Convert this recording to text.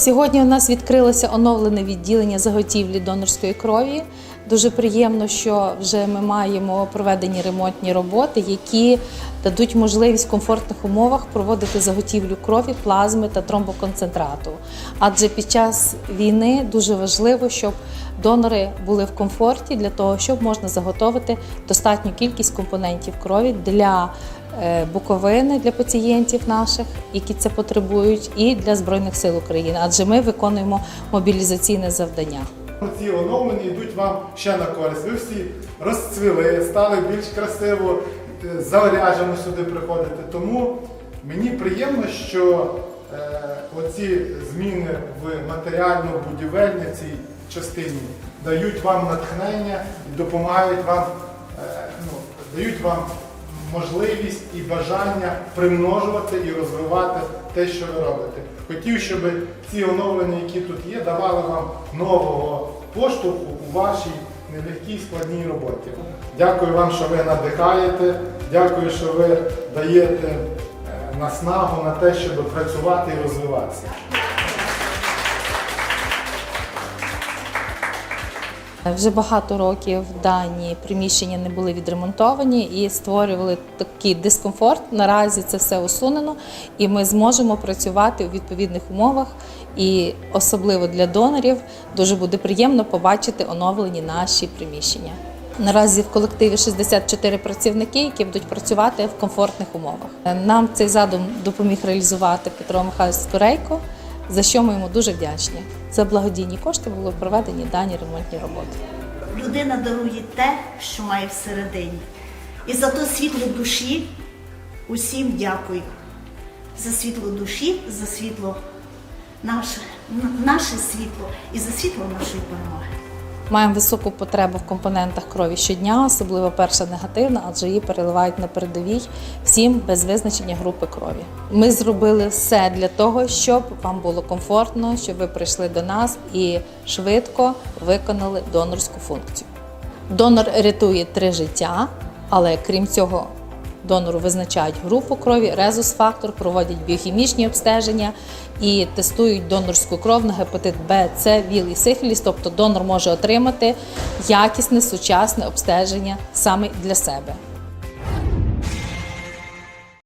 Сьогодні у нас відкрилося оновлене відділення заготівлі донорської крові. Дуже приємно, що вже ми маємо проведені ремонтні роботи, які дадуть можливість в комфортних умовах проводити заготівлю крові, плазми та тромбоконцентрату. Адже під час війни дуже важливо, щоб донори були в комфорті для того, щоб можна заготовити достатню кількість компонентів крові для е, Буковини для пацієнтів наших, які це потребують, і для Збройних сил України, адже ми виконуємо мобілізаційне завдання. Ці оновлення йдуть вам ще на користь. Ви всі розцвіли, стали більш красиво, заряджено сюди приходити. Тому мені приємно, що е, оці зміни в матеріально-будівельній цій частині дають вам натхнення і допомагають вам, е, ну, дають вам можливість і бажання примножувати і розвивати те, що ви робите. Хотів, щоб ці оновлення, які тут є, давали вам нового поштовху у вашій нелегкій складній роботі. Дякую вам, що ви надихаєте. Дякую, що ви даєте е, наснагу на те, щоб працювати і розвиватися. Вже багато років дані приміщення не були відремонтовані і створювали такий дискомфорт. Наразі це все усунено, і ми зможемо працювати у відповідних умовах. І особливо для донорів дуже буде приємно побачити оновлені наші приміщення. Наразі в колективі 64 працівники, які будуть працювати в комфортних умовах. Нам цей задум допоміг реалізувати Петро Михайлович Скорейко, за що ми йому дуже вдячні. За благодійні кошти були проведені дані ремонтні роботи. Людина дарує те, що має всередині. І за то світло душі усім дякую. За світло душі, за світло наше, наше світло і за світло нашої перемоги. Маємо високу потребу в компонентах крові щодня, особливо перша негативна, адже її переливають на передовій всім без визначення групи крові. Ми зробили все для того, щоб вам було комфортно, щоб ви прийшли до нас і швидко виконали донорську функцію. Донор рятує три життя, але крім цього, донору визначають групу крові, резус-фактор, проводять біохімічні обстеження і тестують донорську кров на гепатит Б, С, ВІЛ і сифіліс. Тобто донор може отримати якісне сучасне обстеження саме для себе.